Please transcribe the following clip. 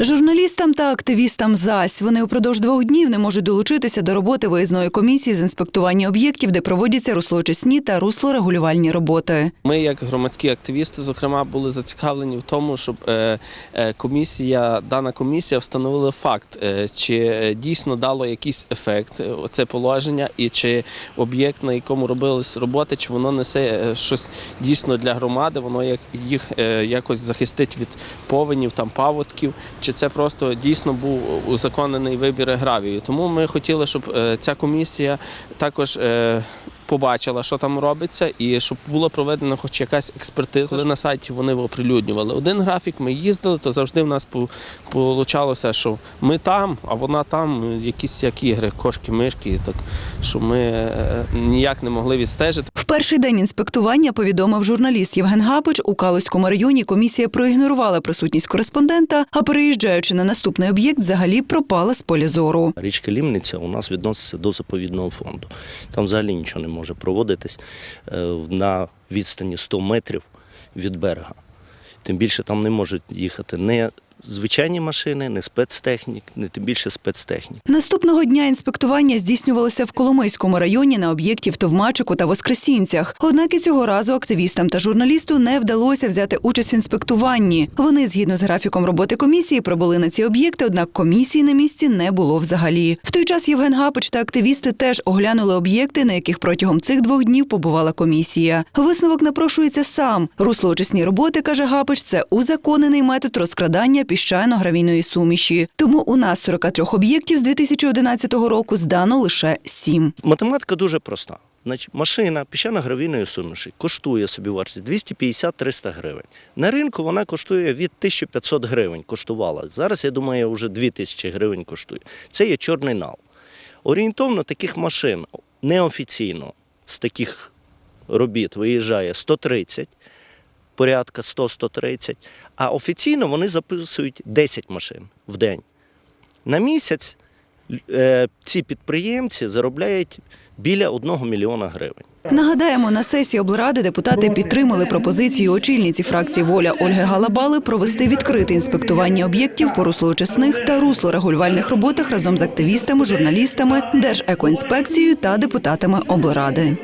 Журналістам та активістам зась вони упродовж двох днів не можуть долучитися до роботи виїзної комісії з інспектування об'єктів, де проводяться руслоочисні та руслорегулювальні роботи. Ми, як громадські активісти, зокрема, були зацікавлені в тому, щоб е, е, комісія, дана комісія встановила факт, е, чи дійсно дало якийсь ефект е, оце положення, і чи об'єкт, на якому робились роботи, чи воно несе щось дійсно для громади, воно їх якось захистить від повенів, там паводків, чи це просто дійсно був узаконений вибір гравію. Тому ми хотіли, щоб е, ця комісія також. Побачила, що там робиться, і щоб була проведена хоч якась експертиза. Коли на сайті вони оприлюднювали один графік, ми їздили, то завжди в нас получалося, що ми там, а вона там, якісь як ігри, кошки, мишки, так що ми е, ніяк не могли відстежити. В перший день інспектування повідомив журналіст Євген Гапич. У Калузькому районі комісія проігнорувала присутність кореспондента, а переїжджаючи на наступний об'єкт, взагалі пропала з поля зору. Річка Лімниця у нас відноситься до заповідного фонду. Там взагалі нічого не може проводитись е, на відстані 100 метрів від берега. Тим більше там не можуть їхати не звичайні машини, не спецтехнік, не тим більше спецтехнік. Наступного дня інспектування здійснювалося в Коломийському районі на об'єкті в Товмачику та Воскресінцях. Однак і цього разу активістам та журналісту не вдалося взяти участь в інспектуванні. Вони, згідно з графіком роботи комісії, прибули на ці об'єкти, однак комісії на місці не було взагалі. В той час Євген Гапич та активісти теж оглянули об'єкти, на яких протягом цих двох днів побувала комісія. Висновок напрошується сам. Руслоочисні роботи, каже Гапич, це узаконений метод розкрадання піщано-гравійної суміші. Тому у нас 43 об'єктів з 2011 року здано лише 7. Математика дуже проста. Значить, машина піщано-гравійної суміші коштує собі вартість 250-300 гривень. На ринку вона коштує від 1500 гривень. Коштувала. Зараз, я думаю, вже 2000 гривень коштує. Це є чорний нал. Орієнтовно таких машин неофіційно з таких робіт виїжджає 130, порядка 100-130, а офіційно вони записують 10 машин в день. На місяць е, ці підприємці заробляють біля 1 мільйона гривень. Нагадаємо, на сесії облради депутати підтримали пропозицію очільниці фракції Воля Ольги Галабали провести відкрите інспектування об'єктів по руслоочисних та руслорегулювальних роботах разом з активістами, журналістами, Держекоінспекцією та депутатами облради.